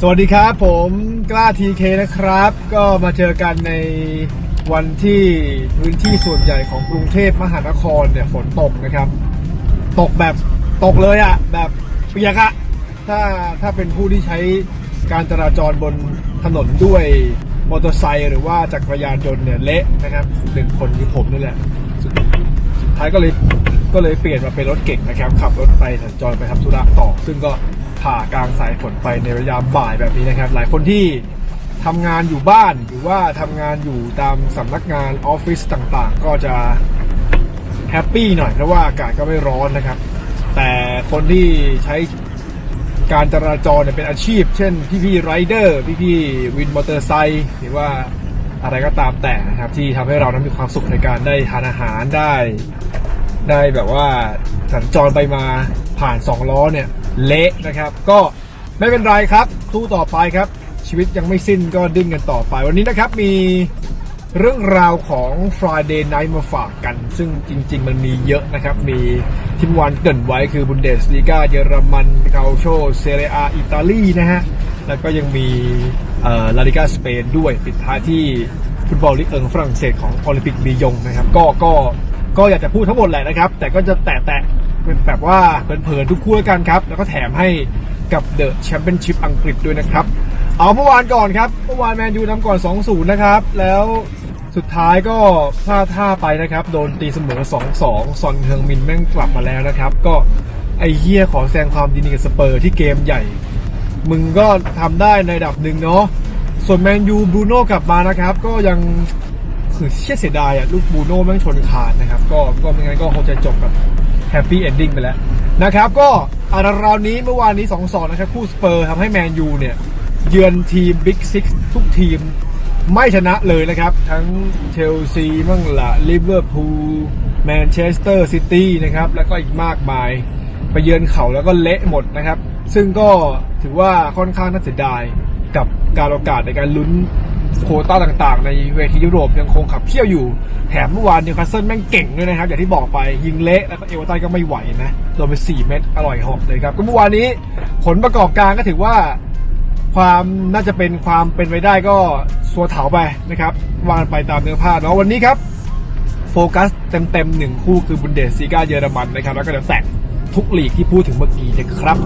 สวัสดีครับ ผมกล้าทีเคนะครับ ก็มาเจอกันในวันที่พื้นที่ส่วนใหญ่ของกรุงเทพมหานครเนี่ยฝนตกนะครับ ตกแบบตกเลยอะ่ะ แบบเปียกอะถ้าถ้าเป็นผู้ที่ใช้การจราจรบนถนนด้วยมอเตอร์ไซค์หรือว่าจักรยานยนต์เนี่ยเละนะครับหนึ่งคนคือผมนี่แหละสุดท้ายก็เลยก็เลยเปลี่ยนมาเป็นรถเก่งนะครับ ขับรถไปสัญจรไปทำธุระต่อ ซึ่งก็ ผ่ากลางสายฝนไปในระยะบ่ายแบบนี้นะครับ หลายคนที่ทำงานอยู่บ้านหรือว่าทำงานอยู่ตามสำนักงานออฟฟิศต่างๆ ก็จะแฮปปี้หน่อยเพราะว่าอากาศก็ไม่ร้อนนะครับ แต่คนที่ใช้การจราจรเนี่ยเป็นอาชีพ เช่นพี่ๆไรเดอร์พี่ๆวินมอเตอร์ไซค์หรือว่าอะไรก็ตามแต่นะครับ ที่ทำให้เรานั้นมีความสุขในการได้ทานอาหารได้ ได้แบบว่าสัญจรไปมาผ่านสองล้อเนี่ย เละนะครับ ก็ไม่เป็นไรครับสู้ต่อไปครับ ชีวิตยังไม่สิ้นก็ดิ้นกันต่อไป วันนี้นะครับมีเรื่องราวของ Friday Night มาฝากกัน ซึ่งจริง ๆ มันมีเยอะนะครับ มีทีมวันเกรินไว้คือบุนเดสลีกาเยอรมันคาโชเซเรียอิตาลีนะฮะ แล้วก็ยังมีลาลิกาสเปนด้วยปิดท้ายที่ฟุตบอลลีกเอิงฝรั่งเศสของโอลิมปิกลียงนะครับ ก็ก็ก็อยากจะพูดทั้งหมดแหละนะครับ แต่ก็จะแตะแตะ เป็นแบบว่าเผินๆทุกคู่แล้วกันครับ แล้วก็แถมให้กับเดอะแชมเปี้ยนชิพอังกฤษด้วยนะครับ เอาเมื่อวานก่อนครับ เมื่อวานแมนยูนำก่อน 2-0 นะครับ แล้วสุดท้ายก็พลาดท่าไปนะครับ โดนตีเสมอ 2-2 ซอนเฮืองมินแม่งกลับมาแล้วนะครับ ก็ไอเฮียขอแสดงความดีกับสเปอร์ที่เกมใหญ่ มึงก็ทำได้ในระดับหนึ่งเนาะ ส่วนแมนยูบรูโน่กลับมานะครับ ก็ยังคือเชี่ยเสียดายอะลูกบรูโน่แม่งชนขาดนะครับ ก็ก็ไม่งั้นก็คงจะจบกับ ฮปปี้เอนดิ้งไปแล้วนะครับก็อาราวนี้เมื่อวานนี้2 2นะครับ คู่สเปอร์ทำให้แมนยูเนี่ย เยือนทีมบิ๊กซิกทุกทีมไม่ชนะเลยนะครับ ทั้งเชลซีมั่งละลิเวอร์พูลแมนเชสเตอร์ซิตี้นะครับ แล้วก็อีกมากมาย ไปเยือนเขาแล้วก็เละหมดนะครับ ซึ่งก็ถือว่าค่อนข้างน่าเสียดายกับการโอกาสในการลุ้น โควต้าต่างๆ ในเวทียุโรปยังคงขับเคี่ยวอยู่ แถมเมื่อวานนิวคาสเซิลแม่งเก่งด้วยนะครับ อย่างที่บอกไปยิงเละแล้วก็เอเวอร์ตันก็ไม่ไหวนะโดนไป 4 เม็ดอร่อยหอบเลยครับ ก็เมื่อวานนี้ผลประกอบการก็ถือว่าความน่าจะเป็นความเป็นไปได้ก็สัวเถาไปนะครับวางไปตามเนื้อผ้าเนาะวันนี้ครับโฟกัสเต็มๆหนึ่งคู่คือบุนเดสซีกาเยอรมันนะครับแล้วก็เดี๋ยวแตะ ทุกหลีกที่พูดถึงเมื่อกี้นะครับ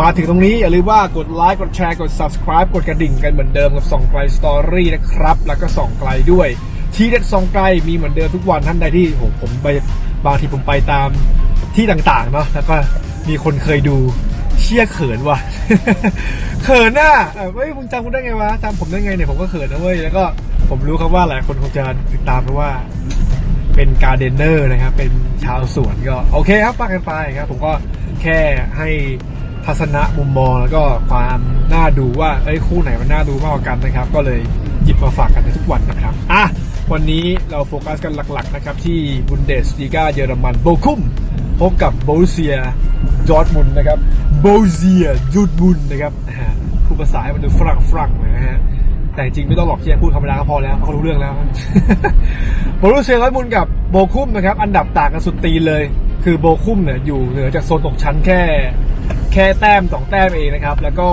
มาถึงตรงนี้อย่าลืมว่ากดไลค์กดแชร์กด subscribe กดกระดิ่งกันเหมือนเดิมกับส่องไกลสตอรี่นะครับ แล้วก็ส่องไกลด้วย ทีเด็ดส่องไกลมีเหมือนเดิมทุกวันท่านใดที่โหผมไปบางทีผมไปตามที่ต่างๆเนาะแล้วก็มีคนเคยดูเชี่ยเขินว่ะ เขินน่ะเออเฮ้ยมึงจำกูได้ไงวะจำผมได้ไงเนี่ยผมก็เขินนะเว้ยแล้วก็ผมรู้ครับว่าหลายคนคงจะติดตามเพราะว่า เป็นการเดนเนอร์นะครับ เป็นชาวสวนก็โอเคครับฟังกันไปครับ ผมก็แค่ให้ทัศนะมุมมองแล้วก็ความน่าดูว่าเอ้ยคู่ไหนมันน่าดูมากกว่ากันนะครับ ก็เลยหยิบมาฝากกันในทุกวันนะครับอะวันนี้เราโฟกัสกันหลักๆนะครับที่บุนเดสลีกาเยอรมันโบคุมพบกับโบเซียจอร์ดมุนนะครับโบเซียจูดมุนนะครับอ่าพูดภาษาให้มันดูฝรั่งฝรั่งๆหน่อยนะฮะ แต่จริงไม่ต้องหลอกแค่พูดธรรมดาก็พอแล้วเขารู้เรื่องแล้วโบรุเซียร้อยมุนกับโบคุ้มนะครับ อันดับต่างกันสุดตีเลย คือโบคุ้มเนี่ยอยู่เหนือจากโซนตกชั้นแค่ แค่แต้มสองแต้มเองนะครับ แล้วก็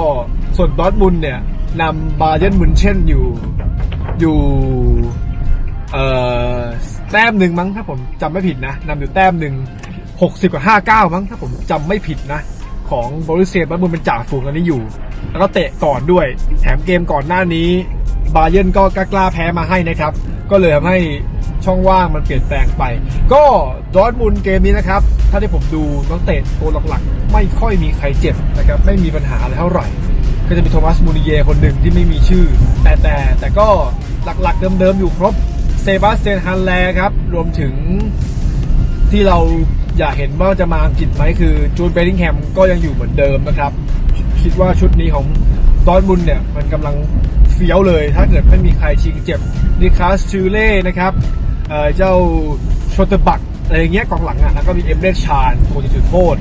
ส่วนดอทมุนเนี่ยนำบาเยร์นมุนเช่นอยู่อยู่เอ่อแต้มหนึ่งมั้งถ้าผมจำไม่ผิดนะนำอยู่แต้มหนึ่งหกสิบกับห้าเก้ามั้งถ้าผมจำไม่ผิดนะ ของโบรุเซียดอร์ทมุนเป็นจ่าฝูงตอนนี้อยู่ แล้วก็เตะก่อนด้วย แถมเกมก่อนหน้านี้บาเยนก็กล้าแพ้มาให้นะครับ ก็เลยทำให้ช่องว่างมันเปลี่ยนแปลงไป ก็ดอทมุนเกมนี้นะครับ ถ้าที่ผมดูนักเตะตัวหลักๆ ไม่ค่อยมีใครเจ็บนะครับ ไม่มีปัญหาอะไรเท่าไหร่ ก็จะมีโทมัสมูนิเยคนหนึ่งที่ไม่มีชื่อ แต่แต่แต่ก็หลักๆเดิมๆอยู่ครบเซบาสเตียนฮันแลครับ รวมถึง ที่เราอยากเห็นว่าจะมาอังกฤษไหมคือจูนเบลลิงแฮมก็ยังอยู่เหมือนเดิมนะครับ คิดว่าชุดนี้ของดอร์ทมุนเนี่ย มันกำลังเฟี้ยวเลย ถ้าเกิดไม่มีใครชิงเจ็บนิคาสชูเล่นะครับเเจ้าชเตบักอะไรอย่างเงี้ยกองหลังอะแล้วก็มีเอเมเรชานโคจิจุดโทษ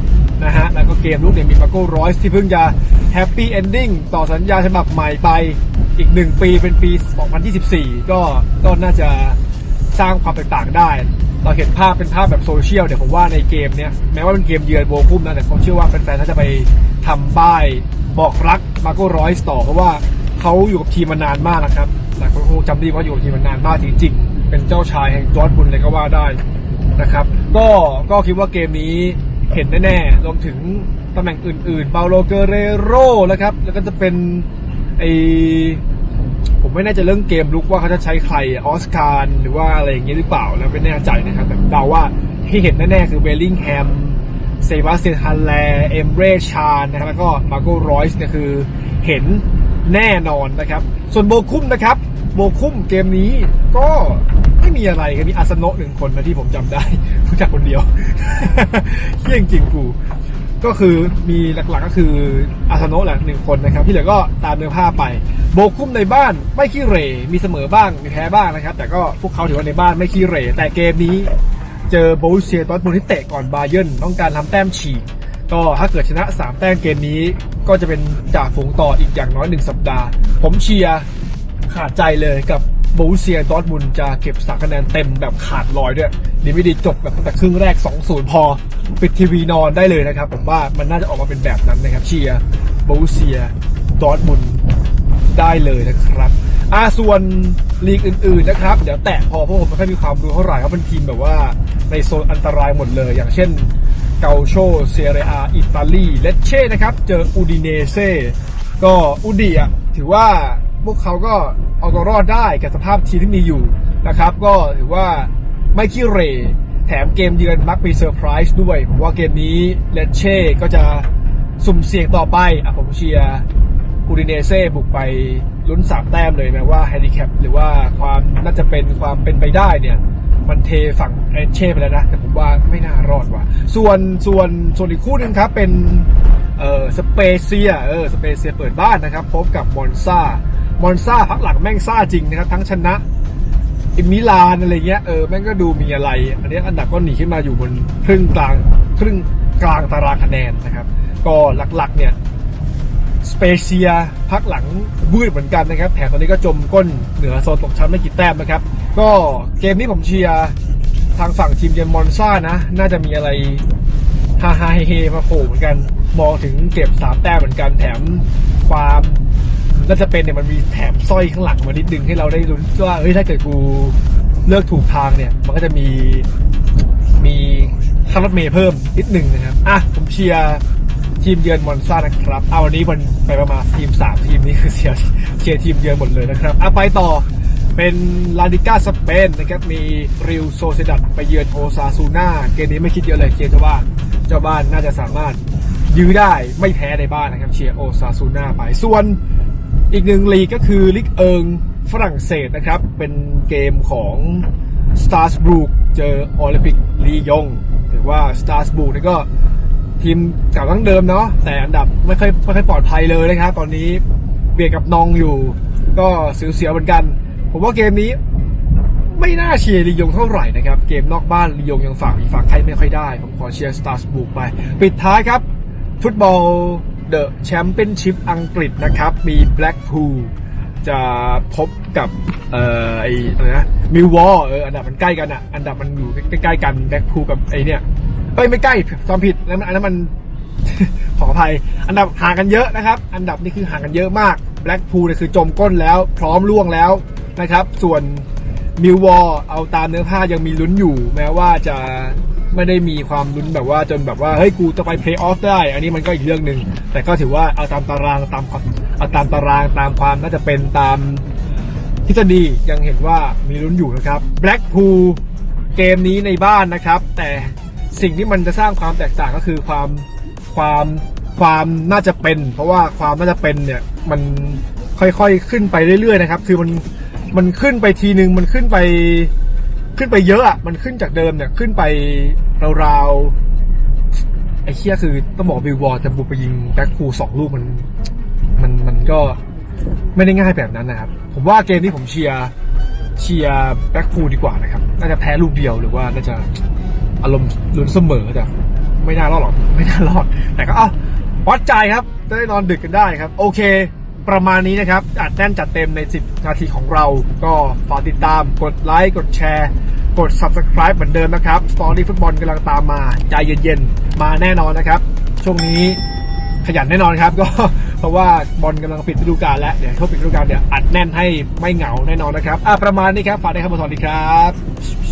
นะฮะ แล้วก็เกมลุกเนี่ยมีมาโก้ร้อยที่เพิ่งจะแฮปปี้เอนดิ้งต่อสัญญาฉบับใหม่ไปอีกหนึ่งปีเป็นปี 2024 ก็ก็น่าจะสร้างความแตกต่างได้ เราเห็นภาพเป็นภาพแบบโซเชียลเดี๋ยวผมว่าในเกมเนี้ยแม้ว่าเป็นเกมเยือนโบคุ้มนะแต่ผมเชื่อว่าแฟนๆถ้าจะไปทำป้ายบอกรักมาโกร้อยต่อเพราะว่าเขาอยู่กับทีมมานานมากนะครับหลายคนคงจำได้ว่าอยู่กับทีมมานานมากจริงๆ เป็นเจ้าชายแห่งดอร์ทมุนเลยก็ว่าได้นะครับ ก็ก็คิดว่าเกมนี้เห็นแน่ๆรวมถึงตำแหน่งอื่นๆเปาโลเกเรโรนะครับ แล้วก็จะเป็นไอ ผมไม่แน่ใจเรื่องเกมลุกว่าเขาจะใช้ใครออสการ์หรือว่าอะไรอย่างเงี้ยหรือเปล่าแล้วไม่แน่ใจนะครับ แต่เดาว่าที่เห็นแน่ๆคือเบลลิงแฮมเซบาสเตียนฮันแลเอมเบรชานนะครับแล้วก็มาโกรอยส์เนี่ยคือเห็นแน่นอนนะครับ ส่วนโบคุ้มนะครับโบคุ้มเกมนี้ก็ไม่มีอะไรครับมีอาสโนะหนึ่งคนนะที่ผมจำได้รู้จักคนเดียวเที่ยงจริงกู ก็คือมีหลักๆก็คืออาสโนะแหละหนึ่งคนนะครับ ที่เหลือก็ตามเนื้อผ้าไป โบกคุ้มในบ้านไม่ขี้เหร่มีเสมอบ้างมีแพ้บ้างนะครับ แต่ก็พวกเขาถือว่าในบ้านไม่ขี้เหร่แต่เกมนี้เจอโบรูเซียดอร์มุนด์ที่เตะก่อนบาเยิร์นต้องการทำแต้มฉีกก็ถ้าเกิดชนะ 3 แต้มเกมนี้ ก็จะเป็นจ่าฝูงต่ออีกอย่างน้อย 1 สัปดาห์ ผมเชียร์ขาดใจเลยกับ บูเซียดอร์ทมุนจะเก็บสามคะแนนเต็มแบบขาดลอยด้วยดีไม่ดีจบแบบตั้งแต่ครึ่งแรก 2-0 พอ ปิดทีวีนอนได้เลยนะครับ ผมว่ามันน่าจะออกมาเป็นแบบนั้นนะครับเชียร์บูเซียดอร์ทมุนได้เลยนะครับอาส่วนลีกอื่นๆนะครับ เดี๋ยวแตะพอเพราะผมไม่ค่อยมีความรู้เท่าไหร่เขาเป็นทีมแบบว่าในโซนอันตรายหมดเลย อย่างเช่นเกาโชเซเรียอิตาลีเลเช่นะครับ เจออูดิเนเซ่ก็อูดิอะถือว่า พวกเขาก็เอาตัวรอดได้กับสภาพทีมที่มีอยู่นะครับ ก็ถือว่าไม่ขี้เร่แถมเกมเยือนมักมีเซอร์ไพรส์ด้วยผมว่าเกมนี้เลเช่ก็จะสุ่มเสี่ยงต่อไปอะผมเชียร์อูดิเนเซ่บุกไปลุ้นสามแต้มเลยนะว่าแฮนดิแคปหรือว่าความน่าจะเป็นความเป็นไปได้เนี่ยมันเทฝั่งเลเช่ไปแล้วนะ แต่ผมว่าไม่น่ารอดว่ะ ส่วนส่วนส่วนอีกคู่หนึ่งครับเป็นเออสเปเซียเออสเปเซียเปิดบ้านนะครับพบกับมอนซา มอนซาพักหลังแม่งซ่าจริงนะครับ ทั้งชนะอิมิลานอะไรเงี้ยเออแม่งก็ดูมีอะไร อันนี้อันดับก็หนีขึ้นมาอยู่บนครึ่งกลางครึ่งกลางตารางคะแนนนะครับ ก็หลักๆเนี่ยสเปเซียพักหลังวืดเหมือนกันนะครับแถมตอนนี้ก็จมก้นเหนือโซนตกชั้นไม่กี่แต้มนะครับ ก็เกมนี้ผมเชียร์ทางฝั่งทีมเยนมอนซ่านะ น่าจะมีอะไรฮาฮาเฮเฮมาโผล่เหมือนกัน มองถึงเก็บสามแต้มเหมือนกันแถมความ น่าจะเป็นเนี่ยมันมีแถมสร้อยข้างหลังมานิดนึงให้เราได้รู้ว่าเฮ้ยถ้าเกิดกูเลือกถูกทางเนี่ย มันก็จะมีมีค่ารถเมย์เพิ่มนิดหนึ่งนะครับ อะ ผมเชียร์ทีมเยือนมอนซ่านะครับ เอาวันนี้มันไปประมาณทีม 3 ทีมนี้คือเชียร์เชียร์ทีมเยือนหมดเลยนะครับ อะ ไปต่อเป็นลาดิก้าสเปนนะครับ มีริวโซเซดัดไปเยือนโอซาซูนาเกมนี้ไม่คิดเยอะเลยเกมเจ้าบ้าน เจ้าบ้านน่าจะสามารถยื้อได้ไม่แพ้ในบ้านนะครับ เชียร์โอซาซูนาไป ส่วน อีกหนึ่งลีกก็คือลิกเอิงฝรั่งเศสนะครับ เป็นเกมของ s t a r s b r u g เจอโอลิมปิกลียงถือว่า s t a r s b r u g นี่ก็ทีมเก่าตั้งเดิมเนาะแต่อันดับไม่ค่อยไม่ค่อยปลอดภัยเลยนะครับ ตอนนี้เบียดกับนองอยู่ ก็เสียวๆเหมือนกัน ผมว่าเกมนี้ไม่น่าเชียร์ลียงเท่าไหร่นะครับ เกมนอกบ้านลียงยังฝากอีกฝากใครไม่ค่อยได้ ผมขอเชียร์ s t a r s b r u g ไป ปิดท้ายครับ ฟุตบอล เดอะแชมเปี้ยนชิพอังกฤษนะครับ มีแบล็กพูลจะพบกับเอ่อไออะไรนะมิววอเอออันดับมันใกล้กันอะ อันดับมันอยู่ใกล้ๆกันแบล็กพูลกับไอเนี่ยเอ้ยไม่ใกล้ความผิดอันนั้นอันนั้นมันขออภัย อันดับห่างกันเยอะนะครับ อันดับนี่คือห่างกันเยอะมากแบล็กพูลเนี่ยคือจมก้นแล้ว พร้อมล่วงแล้วนะครับ ส่วนมิววอลเอาตามเนื้อผ้ายังมีลุ้นอยู่ แม้ว่าจะ ไม่ได้มีความลุ้นแบบว่าจนแบบว่าเฮ้ยกูจะไปเพลย์ออฟได้ อันนี้มันก็อีกเรื่องหนึ่งแต่ก็ถือว่าเอาตามตารางตามเอาตามตารางตามความน่าจะเป็นตามทฤษฎียังเห็นว่ามีลุ้นอยู่นะครับแบล็กพูลเกมนี้ในบ้านนะครับ แต่สิ่งที่มันจะสร้างความแตกต่างก็คือความความความน่าจะเป็น เพราะว่าความน่าจะเป็นเนี่ยมันค่อยๆขึ้นไปเรื่อยๆนะครับ คือมันมันขึ้นไปทีนึงมันขึ้นไปขึ้นไปเยอะอะ มันขึ้นจากเดิมเนี่ยขึ้นไป ราวๆไอ้เคียคือต้องบอกบิลวอร์จะบุกไปยิงแบ็คคูลสองลูกมัน มันมันก็ไม่ได้ง่ายแบบนั้นนะครับ ผมว่าเกมนี้ผมเชียร์เชียร์แบ็คคูลดีกว่านะครับ น่าจะแพ้ลูกเดียวหรือว่าน่าจะอารมณ์ลุ้นเสมอแต่ไม่น่ารอดหรอกไม่น่ารอด แต่ก็อ้าวัดใจครับจะได้นอนดึกกันได้ครับ โอเค ประมาณนี้นะครับอัดแน่นจัดเต็มใน 10 นาทีของเรา ก็ฝากติดตามกดไลค์กดแชร์ กด subscribe เหมือนเดิมนะครับสตอรี่ฟุตบอลกำลังตามมา ใจเย็นๆ มาแน่นอนนะครับ ช่วงนี้ขยันแน่นอนครับ ก็เพราะว่าบอลกำลังปิดฤดูกาลแล้วเดี๋ยวเขาปิดฤดูกาลเดี๋ยวอัดแน่นให้ไม่เหงาแน่นอนนะครับอะประมาณนี้ครับฝากด้วยครับสวัสดีครับ